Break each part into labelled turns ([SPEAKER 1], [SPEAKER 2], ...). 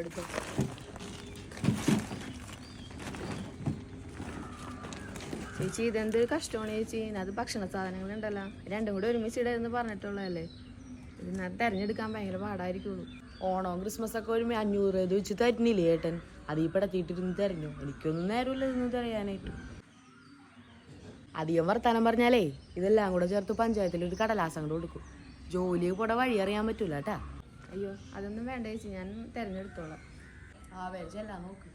[SPEAKER 1] എടുത്തു. ചേച്ചി ഇതെന്തൊരു കഷ്ടമാണ് ചേച്ചി. അത് ഭക്ഷണ സാധനങ്ങളുണ്ടല്ലോ. രണ്ടും കൂടെ ഒരുമിച്ച് ഇടയെന്ന് പറഞ്ഞിട്ടുള്ളതല്ലേ. ഇതിനകത്ത് തിരഞ്ഞെടുക്കാൻ ഭയങ്കര പാടായിരിക്കുള്ളൂ. ഓണവും ക്രിസ്മസ് ഒക്കെ ഒരു അഞ്ഞൂറ് ഇത് വെച്ച് തരുന്നില്ലേ ഏട്ടൻ? അത് ഈ പടത്തിയിട്ടിരുന്ന് തെരഞ്ഞു? എനിക്കൊന്നും നേരമില്ല ഇതൊന്നും തിരയാനായിട്ട്. അധികം വർത്താനം പറഞ്ഞാലേ ഇതെല്ലാം കൂടെ ചേർത്ത് പഞ്ചായത്തിൽ ഒരു കടലാസം കൂടെ കൊടുക്കും. ജോലി കൂടെ വഴി അറിയാൻ പറ്റൂല കേട്ടാ. അയ്യോ അതൊന്നും വേണ്ട ചേച്ചി ഞാൻ തിരഞ്ഞെടുത്തോളാം. ആ വേച്ചല്ല നോക്ക്.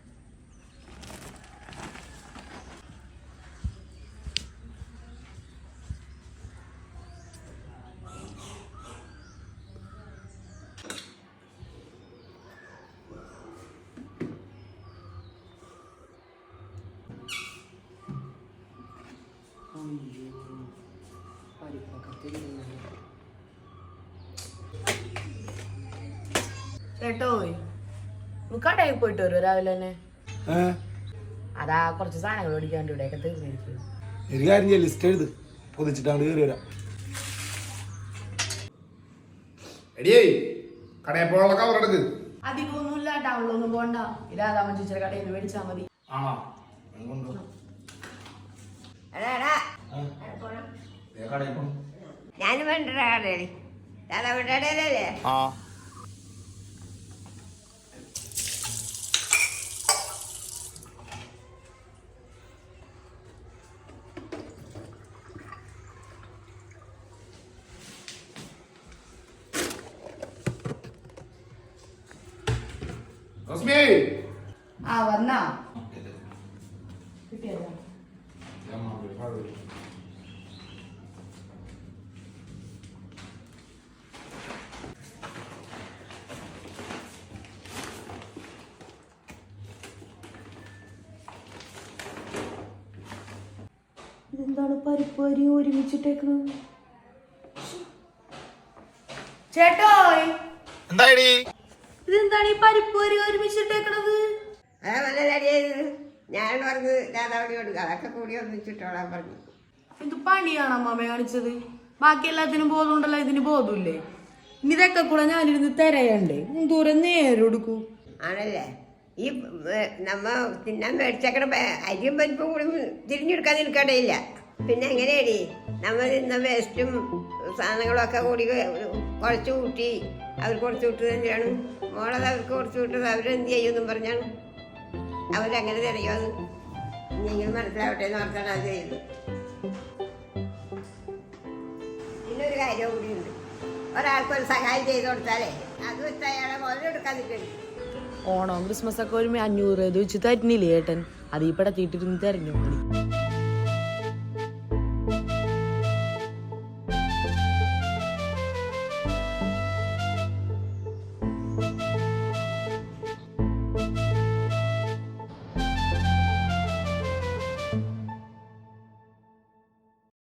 [SPEAKER 1] ചേട്ടോയ് നീ കടയിൽ പോയിട്ട് വരുമോ രാവിലെ തന്നെ? അതാ കുറച്ച് സാധനങ്ങൾ മേടിക്കാണ്ട് ഇവിടെയൊക്കെ തീർന്നിരിക്കും
[SPEAKER 2] ഒരു കാര്യം ചെയ്യാം ലിസ്റ്റ് എഴുത്. പൊതിച്ചിട്ടാണ്ട് കയറി വരാം.
[SPEAKER 3] എടിയേ കടയിൽ പോകാനുള്ള കവർ എടുക്ക്.
[SPEAKER 1] അധികമൊന്നുമില്ല ടൗണിലൊന്നും പോണ്ട ഇതാതാമൻ ചേച്ചിയുടെ കടയിൽ നിന്ന് മേടിച്ചാൽ മതി.
[SPEAKER 2] ആണോ?
[SPEAKER 4] ഞാനും വേണ്ട കടയിൽ
[SPEAKER 3] ആ. റസ്മി
[SPEAKER 1] ആ വന്നാ. ഇതെന്താണ് പരിപ്പ് അരി ഒരുമിച്ചിട്ടേക്കുന്നത് ചേട്ടോയ്.
[SPEAKER 3] എന്തായടി?
[SPEAKER 1] ഇതെന്താണ് ഈ പരിപ്പ് വരെ ഒരുമിച്ചിട്ടേക്കണത്?
[SPEAKER 4] അതാ നല്ല ഞാൻ പറഞ്ഞു രാധാവണി കൊടുക്കുക. അതൊക്കെ കൂടി ഒന്നിച്ചിട്ടോളാൻ പറഞ്ഞു.
[SPEAKER 1] ഇത് പണിയാണ് അമ്മമ്മ കാണിച്ചത്? ബാക്കി എല്ലാത്തിനും ബോധമുണ്ടല്ലോ ഇതിന് ബോധമില്ലേ? ഇനി ഇതൊക്കെ കൂടെ ഞാനിരുന്ന് തിരയണ്ടേ? ദൂരം നേരെ എടുക്കൂ.
[SPEAKER 4] ആണല്ലേ? ഈ നമ്മ തിന്നാൻ മേടിച്ചേക്കണ അരിയും പരിപ്പും കൂടി തിരിഞ്ഞെടുക്കാൻ നിൽക്കടയില്ല പിന്നെ എങ്ങനെയാടി? നമ്മൾ ഇന്ന വേസ്റ്റും സാധനങ്ങളും ഒക്കെ കൂടി കുഴച്ചു കൂട്ടി അവർക്ക് കുറച്ച് വിട്ട് തന്നെയാണ്. മോളത് അവർക്ക് കുറച്ച് വിട്ടത് അവരെന്ത് ചെയ്യുമെന്നും പറഞ്ഞാണ് അവരങ്ങനെ തിരയോ അത് ഇനിയെങ്കിലും മനസ്സിലാവട്ടെ എന്ന് ഓർത്താണ് അത് ചെയ്യുന്നത്. പിന്നെ ഒരു കാര്യം കൂടിയുണ്ട്. ഒരാൾക്കൊരു സഹായം ചെയ്ത് കൊടുത്താലേ അത് വെച്ച് അയാളെ മുതലെടുക്കാൻ നിൽക്കരുത്.
[SPEAKER 1] ഓണവും ക്രിസ്മസ് ഒക്കെ ഒരു അഞ്ഞൂറ് ഇത് വെച്ച് തരുന്നില്ലേ ഏട്ടൻ? അത് ഈ പടത്തിയിട്ടിരുന്ന് തെരഞ്ഞു